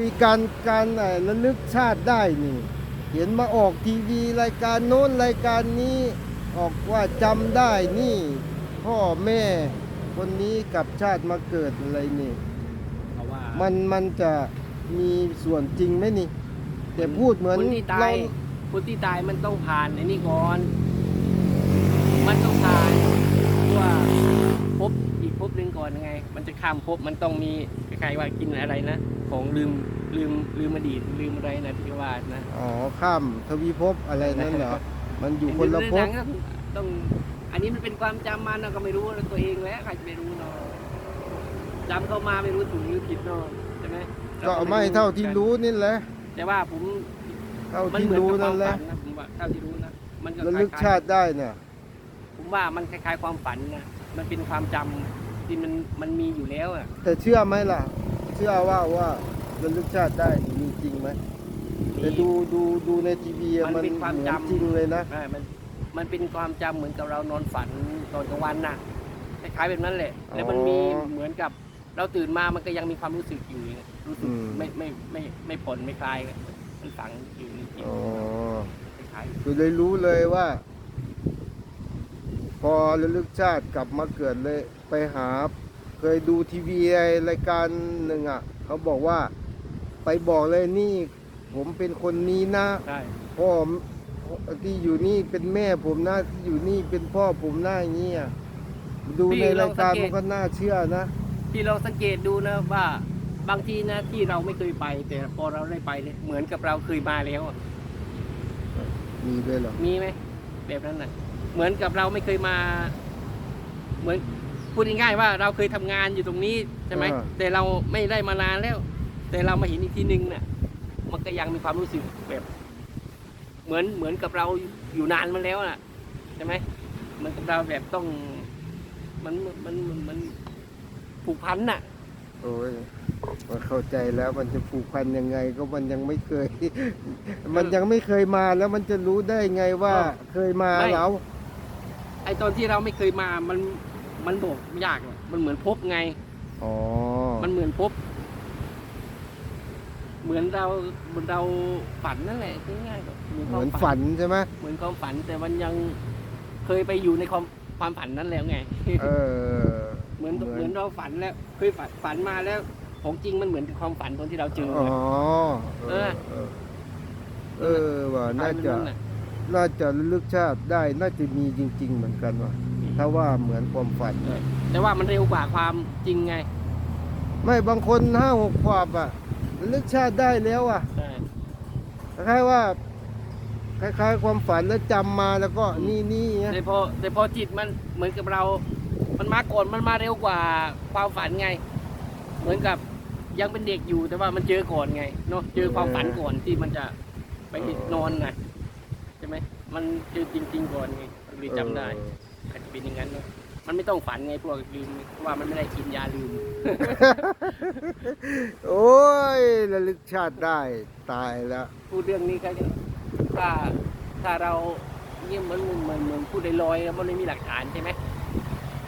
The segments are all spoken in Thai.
มีการการเอ่อระลึกชาติได้นี่ เห็นมาออกทีวีรายการโน้นรายการนี้ออกว่าจำได้นี่ พ่อแม่คนนี้กลับชาติมาเกิดอะไรนี่เพราะว่า มันมันจะมีส่วนจริงไหมนี่ แต่พูดเหมือนคนที่ตาเรายคนที่ตายมันต้องผ่านไอ้นี่ก่อน มันต้องผ่านว่าพบอี กพบหนึ่งก่อนยังไง มันจะข้ามพบมันต้องมีคล้ายๆว่ากินอะไรนะ ของลืมลืมลืมอดีตลืมอะไรนะที่ว่านะอ๋อข้ามทวีภพอะไรนั่นเหรอมันอยู่คนละภหนัพงก็ต้อง อันนี้มันเป็นความจำมันเราก็ไม่รู้ตัวเองแล้วใครจะไปรู้เนาะจำเข้ามาไม่รู้ถูกหรือผิดเนาะใช่ไหมรก็ไม่เท่าที่รู้นี่แหละแต่ว่าผมเท่ามันที่เหมือนรู้กับคนั่วามนแหละฝันนะผมว่าเท่าที่รู้นะมันก็ระคลึกล้ายชาติได้เนี่ยๆผมว่ามันคล้ายๆความฝันนะมันเป็นความจำที่มันมันมีอยู่แล้วอะแต่เชื่อไหมล่ะ เชื่อว่าว่าระลึกชาติได้มีจริงไหมแต่ดูดูดูในทีวีอะมันมันเป็นความเหมือนจำจริงเลยนะใช่มันมันเป็นความจำเหมือนกับเรานอนฝันตอนกลางวันน่ะคล้ายๆแบบนั้นแหละ แล้วมันมีเหมือนกับเราตื่นมามันก็ยังมีความรู้สึกอยู่รู้สึกไม่ไม่ไม่ไม่ผ่อนไม่คลายมันฝังอยู่ในจิตอ๋อคล้ายคือเลยรู้เลยว่า พอระลึกชาติกลับมาเกิดเลยไปหา เคยดูทีวีไอ้รายการหนึ่งอะ เขาบอกว่าไปบอกเลยนี่ ผมเป็นคนนี้นะๆใช่พ่อที่อยู่นี่เป็นแม่ผมนะที่อยู่นี่เป็นพ่อผมหน้าอย่างนี้อะดูในรายการมันก็น่าเชื่อนะ ที่เราสังเกตดูนะว่าบางทีนะที่เราไม่เคยไป แต่พอเราได้ไปเนี่ยเหมือนกับเราเคยมาแล้วอะมีด้วยเหรอมีไหมแบบนั้นน่ะ เหมือนกับเราไม่เคยมา เหมือนพูดง่ายๆว่าเราเคยทำงานอยู่ตรงนี้ใช่ไหมแต่เราไม่ได้มานานแล้ว แต่เรามาเห็นอีกทีนึงเนี่ยมันก็ยังมีความรู้สึกแบบ เหมือนเหมือนกับเราอยู่นานมาแล้วน่ะใช่ไหมเหมือนกับเราแบบต้องมันมันมันมันผูกพันน่ะ โอ้ยมันเข้าใจแล้วมันจะผูกพันยังไง ก็มันยังไม่เคย มันยังไม่เคยมาแล้วมันจะรู้ได้ไงว่า เออเคยมาไม่ แล้ว ไอตอนที่เราไม่เคยมามันมันบอกยากอะมันเหมือนพบไง อ๋อมันเหมือนพบ เหมือนเราเหมือนเราฝันนั่นแหละง่ายๆก็เหมือนฝันใช่ไหมเหมือนความฝันแต่มันยังเคยไปอยู่ในความความฝันนั้นแล้วไง เออ เหมือนเหมือนเราฝันแล้วเคยฝันฝันมาแล้ว ของจริงมันเหมือนกับความฝันตอนที่เราเจออ๋อ เอเอออเออเออว่าน่าจะฝั นแบบน่าจะระลึกชาติได้น่าจะมีจริง ๆ เหมือนกันว่ะถ้าว่าเหมือนความฝันน่ะแต่ว่ามันเร็วกว่าความจริงไง ไม่บางคนห้าหกขวบอะระลึกชาติได้แล้วอะใช่คล้ายๆว่า คล้ายๆ ความฝันแล้วจำมาแล้วก็นี่นี่ไงแต่พอแต่พอจิตมันเหมือนกับเรา มันมาก่อนมันมาเร็วกว่าความฝันไง เหมือนกับยังเป็นเด็กอยู่แต่ว่ามันเจอก่อนไงเนาะเจอความฝันก่อนที่มันจะไปนอนนะใช่ไห มมันเจอจริง ๆ ก่อนไงมันเลยจำได้อาจจะเป็นอย่างนั้นเนาะมันไม่ต้องฝันไงพวกลืมเพราะว่ามันไม่ได้กินยาลืม โอ้ยระลึกชาติได้ตายแล้ว พูดเรื่องนี้ก็ถ้าถ้าเราเนี่ยเหมือนเหมือนเหมือนพูดลอยๆแล้วมันไม่มีหลักฐานใช่ไหม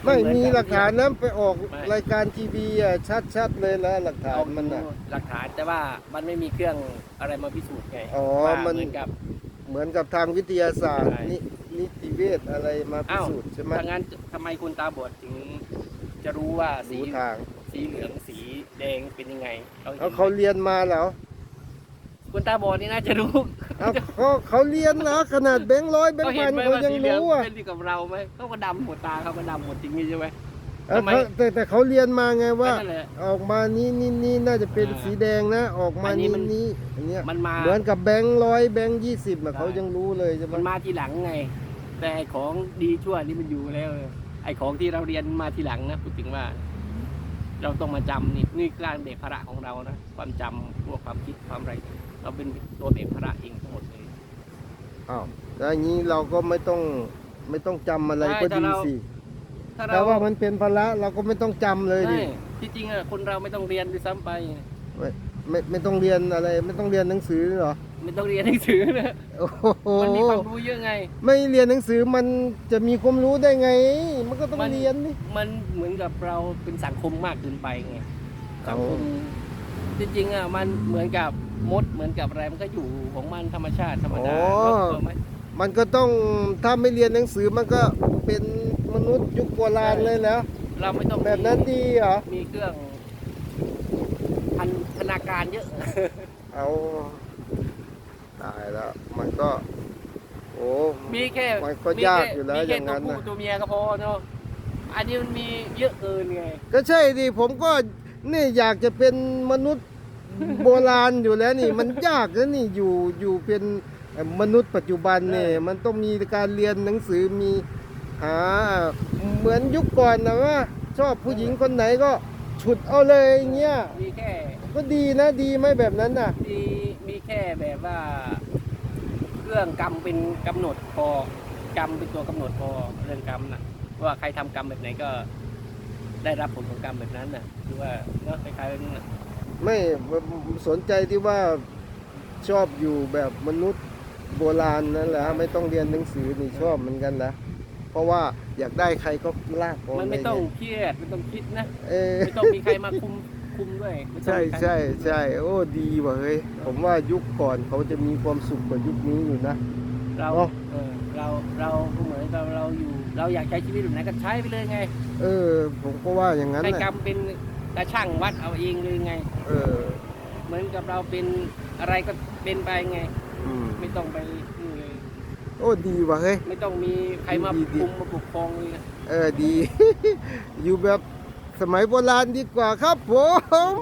ไม่มีหลักฐานนะไปออกไม่รายการทีวีอะชัดๆเลยแล้วหลักฐานเอามันอะหลักฐานแต่ว่ามันไม่มีเครื่องอะไรมาพิสูจน์ไงอ๋อว่ามันเหมือนกับ เหมือนกับทางวิทยาศาสตร์ ใช่ นินิติเวชอะไรมาพิอ้าวสูจน์ใช่ไหมถ้างั้นทำไมคนตาบอดถึงจะรู้ว่าสีรู้ทางสีเหลืองสีแดงเป็นยังไงเราห็นเอาเขาเรียนมาแล้วคนตาบอดนี่น่าจะรู้เอาเขาเขาเรียนนะขนาดแบงค์ร้อยแบงเขาค์เห็พันนไหมเขาว่ายังสีเหลืองรู้อะเป็นที่กับเราไหมเขาก็ดำหมดตาเขาก็ดำหมดจริงๆใช่ไหมเออ ทำไม เขาแต่แต่เขาเรียนมาไงว่า นั่นแหละออกมานี้นี่นี่น่าจะเป็นอ่าสีแดงนะ ออกมาอันนี้นี้มันนี้อันเนี้ยมันมาเหมือนกับแบงค์ร้อยแบงค์ยี่สิบอะใช่ เขายังรู้เลยใช่ไหมมันมาทีหลังไง แต่ไอ้ของดีชั่วนี่มันอยู่แล้ว ไอ้ของที่เราเรียนมาทีหลังนะพูดถึงว่า เราต้องมาจำนี่นี่คือการเบกภาระของเรานะความจำพวกความคิดความอะไรเราเป็นตัวเบกภาระเองทั้งหมดเลย อ้าวแล้วอย่างนี้เราก็ไม่ต้องไม่ต้องจำอะไรใช่ก็ถ้าดีเรา สิ ถ้าแต่เราว่ามันเป็นภาระเราก็ไม่ต้องจำเลยดิ ใช่ที่จริงอะคนเราไม่ต้องเรียนด้วยซ้ำไป ไม่ไม่ไม่ต้องเรียนอะไร ไม่ต้องเรียนหนังสือเหรอไม่ต้องเรียนหนังสือนะโอ้โหมันมีความรู้เยอะไง ไม่เรียนหนังสือมันจะมีความรู้ได้ไง มันก็ต้องมัน เรียนนี่ มันเหมือนกับเราเป็นสังคมมากเกินไปไงสังคมจริงๆอะมันเหมือนกับมดเหมือนกับอะไรมันก็อยู่ของมันธรรมชาติธรรมดาอ๋อก็ไหมมันก็ต้องถ้าไม่เรียนหนังสือมันก็เป็น มนุษย์ยุคโบราณเลยแล้ว เราไม่ต้องแบบนั้นดีเหรอ มีเครื่องพันธนาการเยอะ เอาตายแล้ว มันก็ โอ้มีแค่มันก็ยากอยู่แล้วมีอแค่ย่างนั้นตัวน่ะผู้ตัวเมียก็พอเนาะอันนี้มันมีเยอะเกินไง ก็ใช่ดิผมก็นี่อยากจะเป็นมนุษย์โบราณอยู่แล้วนี่ มันยากนะนี่อยู่อยู่เป็นมนุษย์ปัจจุบันเนี่ยมันต้องมีการเรียนหนังสือมี หาเหมือนยุคก่อนนะว่า ชอบผู้หญิงคนไหนก็ฉุดเอาเลยอย่างเงี้ยมีแค่ ก็ดีนะดีไหมแบบนั้นน่ะ มีมีแค่แบบว่า เครื่องกรรมเป็นกำหนดพอกรรมเป็นตัวกำหนดพอเรื่องกรรมน่ะว่าใครทำกรรมแบบไหนก็ ได้รับผลของกรรมแบบนั้นน่ะคือว่าเนาะคล้ายๆนั้นน่ะไม่สนใจที่ว่าชอบอยู่แบบมนุษย์โบราณนั่นแหละไม่ต้องเรียนหนังสือนี่ชอบเหมือนกันนะ เพราะว่าอยากได้ใครก็ลากออกมันไม่เลยต้องเนี่ยเครียดไม่ต้องคิดนะเออไม่ต้องมีใครมาคุมคุมด้วยไม่ต้องใช่มีครใช่ใช่โอ้ดีว่ะเฮ้ยผมว่ายุคก่อนเขาจะมีความสุขกว่ายุคนี้อยู่นะ เราเนอะ เออเราเราก็เหมือนกับเราอยู่ เราอยากใช้ชีวิตแบบไหนก็ใช้ไปเลยไงเออ ผมก็ว่าอย่างนั้นให้แหกรละรมเป็นกระช่างวัดเอาเองเลยไง เออเหมือนกับเราเป็นอะไรก็เป็นไปไง อืม ไม่ต้องไปนี่เลย โอ้ดีว่ะเฮ้ย ไม่ต้องมีใครมาดีดี คุมมาปกครองเลยนะเออดี อยู่แบบสมัยโบราณดีกว่าครับผม